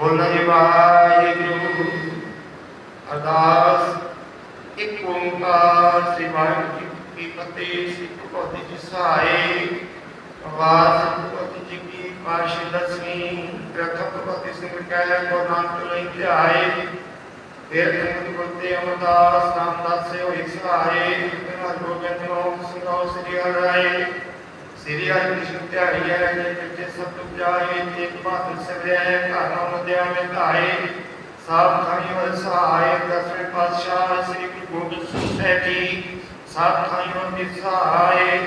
ਬੋਲੇ ਵਾਹਿਗੁਰੂ। ਅਰਦਾਸ, ਇੱਕ ਓੰਕਾਰ ਸ੍ਰੀ ਕੀ ਫਤਿਹ ਸ੍ਰੀ ਗੁਰੂ ਗੋਬਿੰਦ ਜੀ ਸਹਾਏ ਵਾਹਿਗੁਰੂ ਜੀ ਕੀ ਪਾਸ਼ੀ ਦਸਵੀਂ ਪ੍ਰਥਮ ਭਗਤੀ ਸਿੰਘ ਕਹਿ ਕੋ ਨਾਨਕ ਲਈ ਧਿਆਏ। ਫਿਰ ਤੈਨੂੰ ਗੁਰਤੇ ਅਮਰਦਾਸ ਨਾਮਦਾਸ ਸੇ ਹੋਈ ਸਹਾਏ। ਬਿਨਾਂ ਗੋਬਿੰਦ ਨੂੰ ਸਿੰਘੋ ਸ੍ਰੀ ਹਰਿ ਸ੍ਰੀ ਹਰਿ ਕ੍ਰਿਸ਼ਨ ਧਿਆਈ ਹੈ ਜੇ ਸਭ ਤੁਮ ਜਾਏ ਤੇਗ ਬਾਤ ਸਵਿਆ ਘਰ ਨਦਿਆ ਮੇ ਧਾਏ ਸਾਧ ਖਾਈ ਹੋਏ ਸਹਾਏ ਦਸਵੇਂ ਪਾਤਸ਼ਾਹ ਸ੍ਰੀ ਗੁਰੂ ਗੋਬਿੰਦ ਸਿੰਘ ਸਾਹਿਬ ਜੀ ਸਾਧ ਖਾਈ ਹੋਏ ਸਹਾਏ।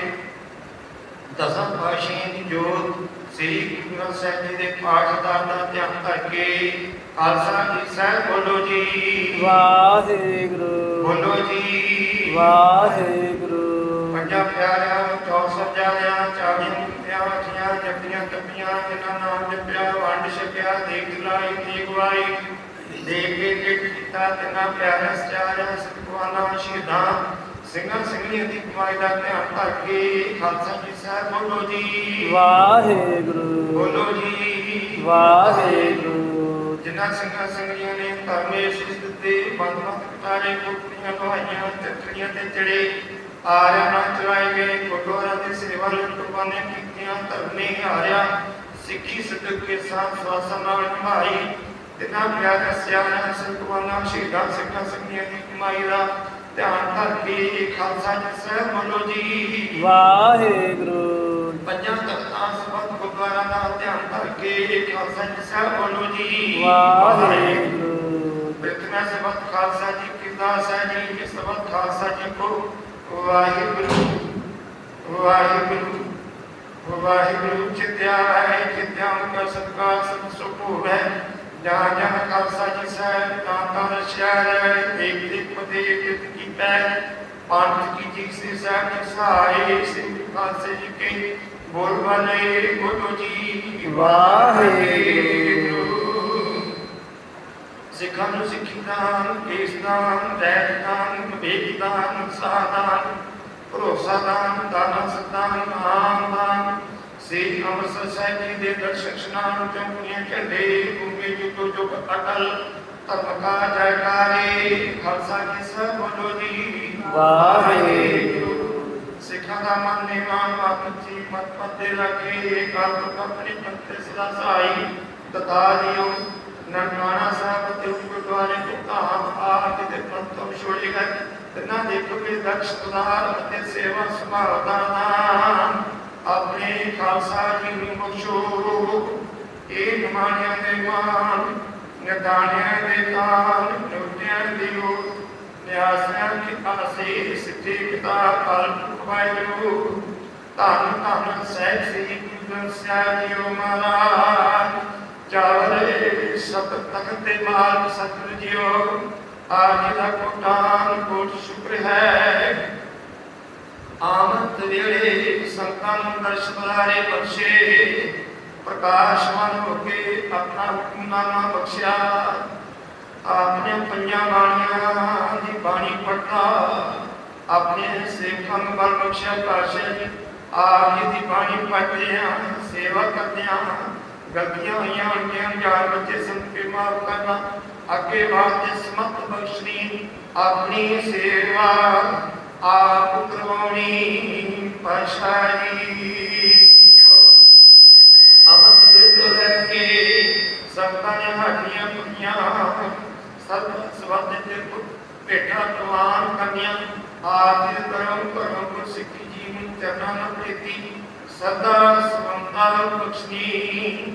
ਦਸਮ ਪਾਸ਼ੀ ਦੀ ਜੋਤ ਸ੍ਰੀ ਗੁਰੂ ਗ੍ਰੰਥ ਸਾਹਿਬ ਜੀ ਦੇ ਪਾਠ ਦਾ ਦਾ ਧਿਆਨ ਕਰਕੇ ਖਾਲਸਾ ਜੀ ਸਾਹਿਬ ਬੋਲੋ ਜੀ। ਵਾਹਿਗੁਰੂ। ਬੋਲੋ ਜੀ। ਵਾਹਿਗੁਰੂ। ਪੰਜਾਂ ਪਿਆਰਿਆਂ ਚੌ ਸਜਾਰਿਆਂ ਚਾੜੀਆਂ ਪਿਆ ਵਖੀਆਂ ਜੱਪੀਆਂ ਕੱਪੀਆਂ ਜਿਨ੍ਹਾਂ ਨਾਮ ਜਪਿਆ ਵੰਡ ਛਕਿਆ ਦੇਖ ਲਾਈ ਦੇਖ ਵਾਈ। ਦੇਖ ਕੇ ਕੇ ਕੀਤਾ ਤਿੰਨਾਂ ਪਿਆਰਿਆਂ ਸਜਾਰਿਆਂ ਸਤਿਗੁਰਾਂ ਸ਼ਹੀਦਾਂ। ਸਿੰਘਾਂ ਸਿੰਘਣੀਆਂ ਦੀ ਕਮਾਈ ਦਾ ਧਿਆਨ ਧਰ ਕੇ ਖਾਲਸਾ ਜੀ ਸਾਹਿਬ ਬੋਲੋ ਜੀ। ਵਾਹਿਗੁਰੂ। ਬੋਲੋ ਜੀ। ਵਾਹਿਗੁਰੂ। ਜਿਨ੍ਹਾਂ ਸਿੰਘਾਂ ਸਿੰਘਣੀਆਂ ਨੇ ਧਰਮੇ ਸਿਸ ਦਿੱਤੇ ਬੰਦਮਤ ਕਟਾਰੇ ਕੁੱਟੀਆਂ ਲੋਹਾਈਆਂ ਚੱਕਰੀਆਂ ਤੇ ਚੜੇ। ਆਰਿਆ ਨਾ ਚਲਾਏ ਗਏ ਗੁਰਦੁਆਰਾ ਦੀ ਸੇਵਾ ਲਈ ਕੁਰਬਾਨੀਆਂ ਕੀਤੀਆਂ ਧਰਮੇ ਹਾਰਿਆ ਸਿੱਖੀ ਸਦਕ ਕੇ ਸਾਥ ਸਵਾਸਾਂ ਨਾਲ ਨਿਭਾਈ। ਤਿੰਨਾਂ ਪਿਆਰਿਆਂ ਸਿਆਣਿਆਂ ਸੰਤਵਾਨਾਂ ਸ਼ਹੀਦਾਂ ਸਿੰਘਾਂ ਸਿੰਘੀਆਂ ਦੀ ਕਮਾਈ ਦਾ ਧਿਆਨ ਧਰ ਕੇ ਖਾਲਸਾ ਜੀ ਸਾਹਿਬ ਬੋਲੋ ਜੀ। ਵਾਹਿਗੁਰੂ। ਪੰਜਾਂ ਤਖਤਾਂ ਸਬੰਧ ਗੁਰਦੁਆਰਾ ਦਾ ਧਿਆਨ ਧਰ ਕੇ ਖਾਲਸਾ ਜੀ ਸਾਹਿਬ ਬੋਲੋ ਜੀ। ਵਾਹਿਗੁਰੂ। ਬਿਰਖਣਾ ਸਬੰਧ ਖਾਲਸਾ ਜੀ ਕਿਰਦਾਸ ਹੈ ਜੀ ਕਿ ਸਬੰਧ ਖਾਲਸਾ ਜੀ ਕੋ ਵਾਹਿਗੁਰੂ ਵਾਹਿਗੁਰੂ ਵਾਹਿਗੁਰੂ ਚਿਤਿਆ ਹੈ ਚਿਤਿਆ ਦਾ ਸਤਿਕਾਰ ਸਭ ਸੁਭੂ ਹੈ। ਜਹਾਂ ਜਹਾਂ ਖਾਲਸਾ ਜੀ ਸਾਹਿਬ, ਤਾਂ ਤਾਂ ਰਸ਼ਿਆ ਇੱਕ ਇੱਕ ਪਤੇ ਇੱਕ ਕੀਤਾ ਪੰਥ ਕੀ ਜੀ ਸੇ ਸਾਹਿਬ ਜੀ ਸਿੰਘ ਖਾਲਸੇ ਜੀ ਕੇ ਬੋਲ ਵਾਲੇ ਬੋਲੋ ਜੀ ਵਾਹਿਗੁਰੂ। ਸਿੱਖਾਂ ਨੂੰ ਸਿੱਖੀ ਦਾਨ ਕੇਸ ਦਾਨ, ਦੈਤ ਦਾਨ ਵਿਵੇਕ ਦਾਨ ਸਾਦਾਨ ਭਰੋਸਾ ਦਾਨ ਦਾਨ ਸਦਾਨ ਆਮ ਦਾਨ ਸ੍ਰੀ ਅੰਮ੍ਰਿਤਸਰ ਸਾਹਿਬ ਜੀ ਦੇ ਦਰਸ਼ਕ ਇਸ਼ਨਾਨ ਚੌਂਕੀਆਂ ਝੰਡੇ ਗੁੰਗੇ ਜੁਗੋ ਜੁਗ ਅਟਲ ਧਰਮ ਕਾ ਜੈਕਾਰੇ ਖਾਲਸਾ ਜੀ ਸਭ ਬੋਲੋ ਜੀ ਵਾਹਿਗੁਰੂ। ਸਿੱਖਾਂ ਦਾ ਮਨ ਨਿਮਾਨ ਮਤ ਜੀ ਮਤ ਪਤੇ ਰੱਖੇ ਕਾਲ ਤੋਂ ਆਪਣੀ ਪੰਤੇ ਸਦਾ ਸਹਾਈ ਤਤਾ ਜੀਓ ਨਨਕਾਣਾ ਸਾਹਿਬ ਤੇ ਗੁਰਦੁਆਰੇ ਤੋਂ ਧਾਮ ਆ ਛੋੜੀ ਹੈ ਤਨਾ ਦੇਖੋ ਕਿ ਦਕਸ਼ ਤੁਨਾਰ ਅਤੇ ਸੇਵਾ ਸਮਾਰਦਾ ਨਾਮ ਆਪਣੇ ਖਾਲਸਾ ਜੀ ਨੂੰ ਮੁਖਸ਼ੂ ਇਹ ਨਿਮਾਨਿਆ ਦੇ ਮਾਨ ਨਿਤਾਨਿਆ ਦੇ ਤਾਨ ਨੁਟਿਆਂ ਦੀਓ ਨਿਆਸਿਆਂ ਕੀ ਅਸੀ ਸਿੱਧੀ ਕਿਤਾ ਪਰ ਵਾਹਿਗੁਰੂ ਤਨ ਤਨ ਸਹਿਬ ਸੀ ਗੁਰਸਿਆ ਦੀਓ ਮਹਾਰਾਜ ਚਾਰੇ ਸਤ ਤਖਤ ਤੇ ਮਾਨ ਆਜ ਦਾ ਕੋਟਾਨ ਕੋਟ ਸ਼ੁਕਰ ਹੈ। ਆਮਦ ਵੇਲੇ ਸੰਤਾਂ ਨੂੰ ਦਰਸ਼ ਬਖਸ਼ੇ। ਪ੍ਰਕਾਸ਼ਵਾਨ ਹੋ ਕੇ ਆਪਣਾ ਹੁਕਮਨਾਮਾ ਬਖਸ਼ਿਆ। ਆਪਣੇ ਪੰਜਾਂ ਬਾਣੀਆਂ ਦੀ ਬਾਣੀ ਪੜਦਾ ਆਪਣੇ ਸੇਵਕਾਂ ਨੂੰ ਬਲ ਬਖਸ਼ਿਆ ਪਾਸ਼ਾ ਆਪ ਦੀ ਬਾਣੀ ਪੜ੍ਹਦੇ ਆ ਸੇਵਾ ਕਰਦੇ غلطیاں ہیاں ان کے بچے سن پہ معاف کرنا اگے بات جسمت بخشنی اپنی سیوا آپ کروانی پشاری ابد ورد رہ کے سبتا نے ہڈیاں پنیاں سب سبت تے پیٹا توان کنیاں آج کرم کرم کو سکھی جی من چرنا نہ پیتی سدا سمندر بخشنی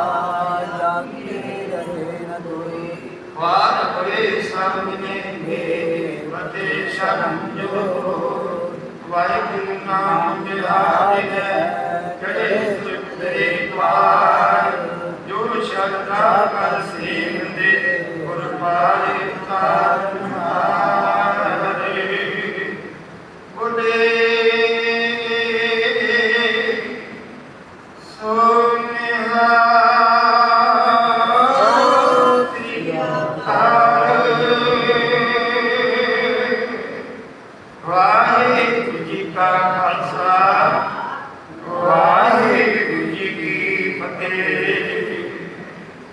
hamdülhamdine